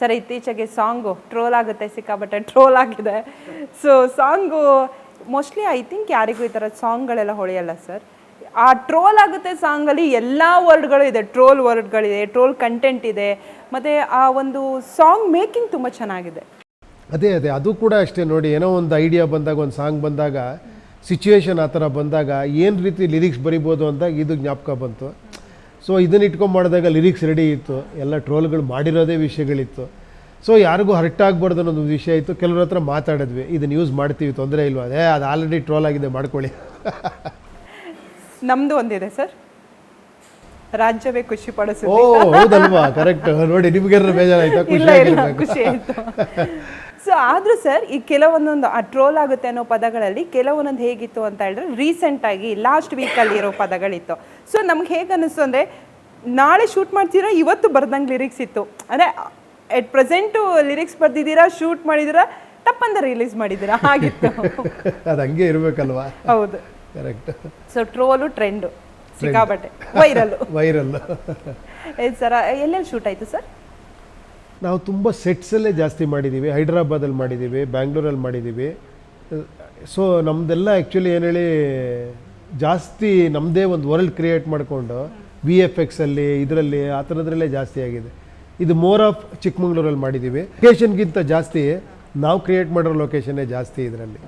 Sir, ಇತ್ತೀಚೆಗೆ song troll ಆಗುತ್ತೆ ಸಿಕ್ಕಾಬಟ್ಟೆ ಟ್ರೋಲ್ ಆಗಿದೆ. So song mostly I think ಯಾರಿಗೂ ಈ ಥರ ಸಾಂಗ್ಗಳೆಲ್ಲ ಹೊಳೆಯಲ್ಲ ಸರ್. ಆ ಟ್ರೋಲ್ ಆಗುತ್ತೆ ಸಾಂಗಲ್ಲಿ, ಎಲ್ಲ ವರ್ಡ್ಗಳು ಇದೆ. ಟ್ರೋಲ್ ವರ್ಡ್ಗಳಿದೆ, ಟ್ರೋಲ್ ಕಂಟೆಂಟ್ ಇದೆ. ಮತ್ತು ಆ ಒಂದು ಸಾಂಗ್ ಮೇಕಿಂಗ್ ತುಂಬ ಚೆನ್ನಾಗಿದೆ. ಅದೇ ಅದೇ, ಅದು ಕೂಡ ಅಷ್ಟೇ ನೋಡಿ, ಏನೋ ಒಂದು ಐಡಿಯಾ ಬಂದಾಗ, ಒಂದು ಸಾಂಗ್ ಬಂದಾಗ ಸಿಚುವೇಶನ್ ಆ ಥರ ಬಂದಾಗ, ಏನು ರೀತಿ ಲಿರಿಕ್ಸ್ ಬರಿಬೋದು ಅಂತ ಇದು ಜ್ಞಾಪಕ ಬಂತು. ಸೊ ಇದನ್ನ ಇಟ್ಕೊಂಡು ಮಾಡಿದಾಗ ಲಿರಿಕ್ಸ್ ರೆಡಿ ಇತ್ತು. ಎಲ್ಲ ಟ್ರೋಲ್ಗಳು ಮಾಡಿರೋದೇ ವಿಷಯಗಳಿತ್ತು. ಸೊ ಯಾರಿಗೂ ಹರ್ಟ್ ಆಗಬಾರ್ದು ಅನ್ನೋದು ಒಂದು ವಿಷಯ ಇತ್ತು. ಕೆಲವ್ರ ಹತ್ರ ಮಾತಾಡಿದ್ವಿ. ಇದನ್ನು ಯೂಸ್ ಮಾಡ್ತೀವಿ ತೊಂದರೆ ಇಲ್ವಾ? ಅದೇ ಅದು ಆಲ್ರೆಡಿ ಟ್ರೋಲ್ ಆಗಿದೆ ಮಾಡ್ಕೊಳ್ಳಿ. ನಮ್ಮದು ಒಂದಿದೆ ಸರ್ ರಾಜ್ಯವೇ ಖುಷಿ ಪಡಿಸೋ ಹೌದಲ್ವಾ? ಕರೆಕ್ಟ್ ನೋಡಿ ನಿಮ್ಗೆ ಬೇಜಾರಾಯ್ತಾ? ಖುಷಿ ಖುಷಿ ಆಯ್ತು. ಸೊ ಆದರೂ ಸರ್ ಈ ಕೆಲವೊಂದೊಂದು ಆ ಟ್ರೋಲ್ ಆಗುತ್ತೆ ಅನ್ನೋ ಪದಗಳಲ್ಲಿ ಕೆಲವೊಂದೊಂದು ಹೇಗಿತ್ತು ಅಂತ ಹೇಳಿದ್ರೆ ರೀಸೆಂಟಾಗಿ ಲಾಸ್ಟ್ ವೀಕಲ್ಲಿ ಇರೋ ಪದಗಳಿತ್ತು. ಸೊ ನಮ್ಗೆ ಹೇಗೆ ಅನ್ನಿಸ್ತು ಅಂದರೆ ನಾಳೆ ಶೂಟ್ ಮಾಡ್ತೀರಾ ಇವತ್ತು ಬರ್ದಂಗೆ ಲಿರಿಕ್ಸ್ ಇತ್ತು. ಅಂದರೆ ಎಟ್ ಪ್ರೆಸೆಂಟು ಲಿರಿಕ್ಸ್ ಬರ್ದಿದ್ದೀರಾ ಶೂಟ್ ಮಾಡಿದ್ದೀರಾ ತಪ್ಪಂದ ರಿಲೀಸ್ ಮಾಡಿದ್ದೀರಾ ಹಾಗಿತ್ತು. ಅದು ಹಂಗೆ ಇರಬೇಕಲ್ವಾ? ಹೌದು. ಕರೆಕ್ಟ್ ಸೊ ಟ್ರೋಲು ಟ್ರೆಂಡು ಸಿಕ್ಕಾಬಟ್ಟೆ ವೈರಲ್ ವೈರಲ್ ಸರ್ ಎಲ್ಲೆಲ್ಲಿ ಶೂಟ್ ಆಯಿತು ಸರ್? ನಾವು ತುಂಬ ಸೆಟ್ಸಲ್ಲೇ ಜಾಸ್ತಿ ಮಾಡಿದ್ದೀವಿ ಹೈದ್ರಾಬಾದಲ್ಲಿ ಮಾಡಿದ್ದೀವಿ ಬ್ಯಾಂಗ್ಳೂರಲ್ಲಿ ಮಾಡಿದ್ದೀವಿ ಸೊ ನಮ್ಮದೆಲ್ಲ ಆ್ಯಕ್ಚುಲಿ ಏನು ಹೇಳಿ, ಜಾಸ್ತಿ ನಮ್ಮದೇ ಒಂದು ವರ್ಲ್ಡ್ ಕ್ರಿಯೇಟ್ ಮಾಡಿಕೊಂಡು ವಿ ಎಫ್ ಎಕ್ಸಲ್ಲಿ ಇದರಲ್ಲಿ, ಆ ಥರದ್ರಲ್ಲೇ ಜಾಸ್ತಿ ಆಗಿದೆ. ಇದು ಮೋರ್ ಆಫ್ ಚಿಕ್ಕಮಂಗ್ಳೂರಲ್ಲಿ ಮಾಡಿದ್ದೀವಿ ಲೊಕೇಶನ್ಗಿಂತ ಜಾಸ್ತಿ ನಾವು ಕ್ರಿಯೇಟ್ ಮಾಡಿರೋ ಲೊಕೇಶನ್ನೇ ಜಾಸ್ತಿ ಇದರಲ್ಲಿ.